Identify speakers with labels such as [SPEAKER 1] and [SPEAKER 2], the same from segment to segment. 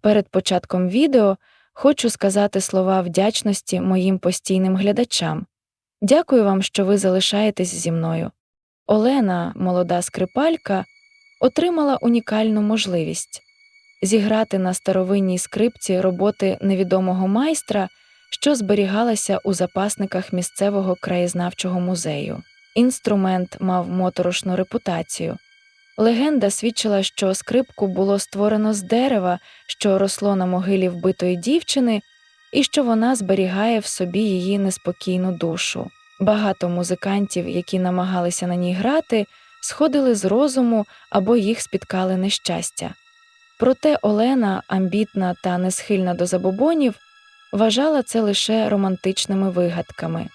[SPEAKER 1] Перед початком відео хочу сказати слова вдячності моїм постійним глядачам. Дякую вам, що ви залишаєтесь зі мною. Олена, молода скрипалька, отримала унікальну можливість зіграти на старовинній скрипці роботи невідомого майстра, що зберігалася у запасниках місцевого краєзнавчого музею. Інструмент мав моторошну репутацію. Легенда свідчила, що скрипку було створено з дерева, що росло на могилі вбитої дівчини, і що вона зберігає в собі її неспокійну душу. Багато музикантів, які намагалися на ній грати, сходили з розуму або їх спіткали нещастя. Проте Олена, амбітна та несхильна до забобонів, вважала це лише романтичними вигадками.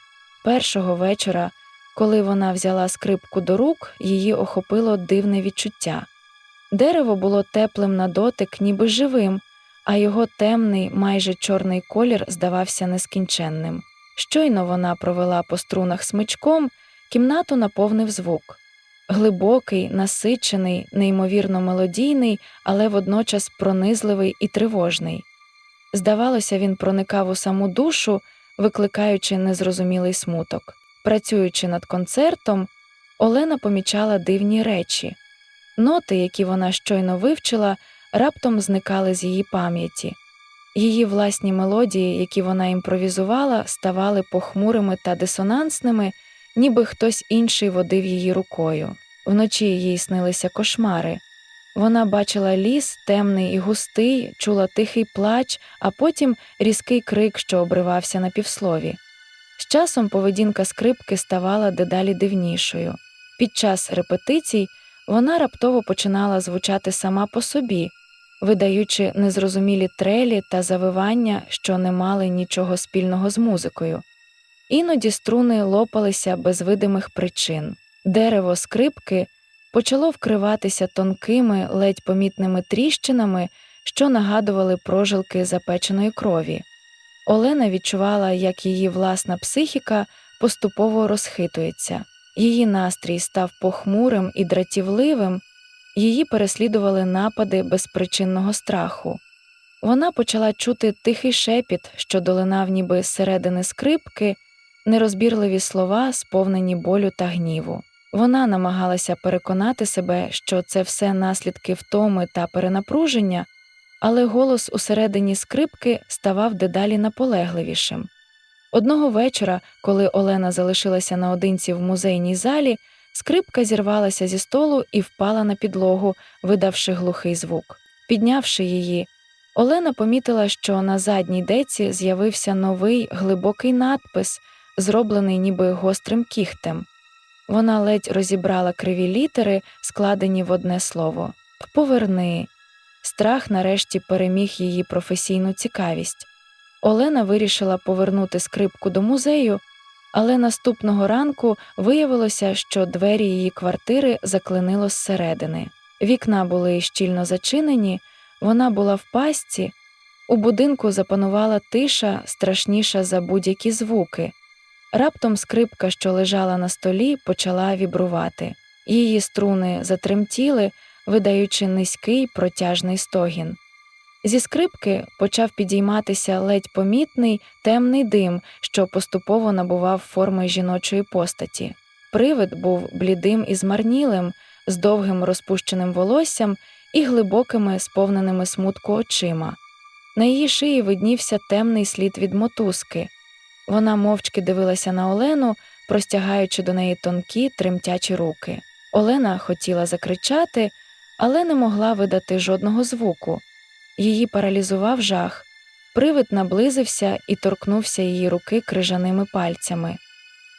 [SPEAKER 1] Першого вечора, коли вона взяла скрипку до рук, її охопило дивне відчуття. Дерево було теплим на дотик, ніби живим, а його темний, майже чорний колір здавався нескінченним. Щойно вона провела по струнах смичком, кімнату наповнив звук. Глибокий, насичений, неймовірно мелодійний, але водночас пронизливий і тривожний. Здавалося, він проникав у саму душу, викликаючи незрозумілий смуток. Працюючи над концертом, Олена помічала дивні речі. Ноти, які вона щойно вивчила, раптом зникали з її пам'яті. Її власні мелодії, які вона імпровізувала, ставали похмурими та дисонансними, ніби хтось інший водив її рукою. Вночі їй снилися кошмари. Вона бачила ліс, темний і густий, чула тихий плач, а потім різкий крик, що обривався на півслові. З часом поведінка скрипки ставала дедалі дивнішою. Під час репетицій вона раптово починала звучати сама по собі, видаючи незрозумілі трелі та завивання, що не мали нічого спільного з музикою. Іноді струни лопалися без видимих причин. Дерево скрипки почало вкриватися тонкими, ледь помітними тріщинами, що нагадували прожилки запеченої крові. Олена відчувала, як її власна психіка поступово розхитується. Її настрій став похмурим і дратівливим, її переслідували напади безпричинного страху. Вона почала чути тихий шепіт, що долинав ніби середини скрипки, нерозбірливі слова, сповнені болю та гніву. Вона намагалася переконати себе, що це все наслідки втоми та перенапруження, але голос усередині скрипки ставав дедалі наполегливішим. Одного вечора, коли Олена залишилася наодинці в музейній залі, скрипка зірвалася зі столу і впала на підлогу, видавши глухий звук. Піднявши її, Олена помітила, що на задній деці з'явився новий глибокий надпис, зроблений ніби гострим кіхтем. Вона ледь розібрала криві літери, складені в одне слово Поверни. Страх нарешті переміг її професійну цікавість. Олена вирішила повернути скрипку до музею, але наступного ранку виявилося, що двері її квартири заклинило зсередини. Вікна були щільно зачинені, вона була в пастці. У будинку запанувала тиша, страшніша за будь-які звуки. Раптом скрипка, що лежала на столі, почала вібрувати. Її струни затремтіли, видаючи низький протяжний стогін. Зі скрипки почав підійматися ледь помітний темний дим, що поступово набував форми жіночої постаті. Привид був блідим і змарнілим, з довгим розпущеним волоссям і глибокими, сповненими смутку очима. На її шиї виднівся темний слід від мотузки. Вона мовчки дивилася на Олену, простягаючи до неї тонкі, тремтячі руки. Олена хотіла закричати, але не могла видати жодного звуку. Її паралізував жах. Привид наблизився і торкнувся її руки крижаними пальцями.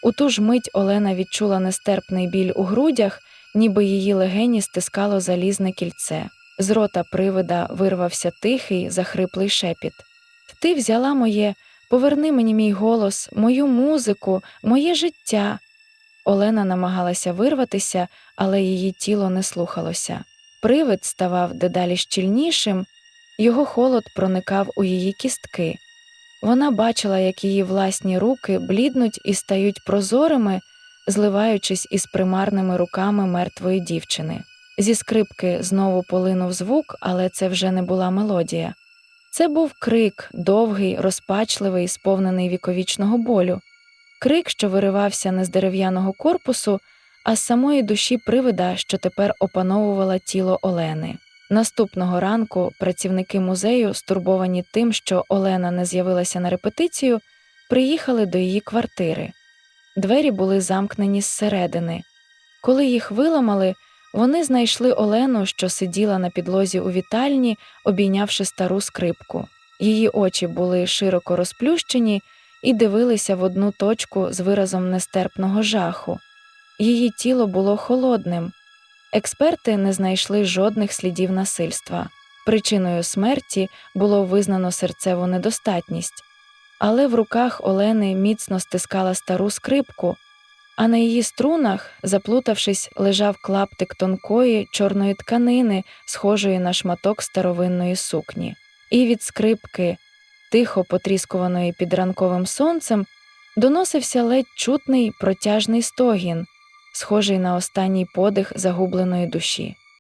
[SPEAKER 1] У ту ж мить Олена відчула нестерпний біль у грудях, ніби її легені стискало залізне кільце. З рота привида вирвався тихий, захриплий шепіт. Ти взяла моє, поверни мені мій голос, мою музику, моє життя. Олена намагалася вирватися, але її тіло не слухалося. Привид ставав дедалі щільнішим, його холод проникав у її кістки. Вона бачила, як її власні руки бліднуть і стають прозорими, зливаючись із примарними руками мертвої дівчини. Зі скрипки знову полинув звук, але це вже не була мелодія. Це був крик, довгий, розпачливий, сповнений віковічного болю, крик, що виривався не з дерев'яного корпусу, а з самої душі привида, що тепер опановувала тіло Олени. Наступного ранку працівники музею, стурбовані тим, що Олена не з'явилася на репетицію, приїхали до її квартири. Двері були замкнені зсередини. Коли їх виламали, вони знайшли Олену, що сиділа на підлозі у вітальні, обійнявши стару скрипку. Її очі були широко розплющені і дивилися в одну точку з виразом нестерпного жаху. Її тіло було холодним. Експерти не знайшли жодних слідів насильства. Причиною смерті було визнано серцеву недостатність, але в руках Олени міцно стискала стару скрипку, а на її струнах, заплутавшись, лежав клаптик тонкої чорної тканини, схожої на шматок старовинної сукні. І від скрипки, тихо потріскуваної під ранковим сонцем, доносився ледь чутний протяжний стогін, схожий на останній подих загубленої душі.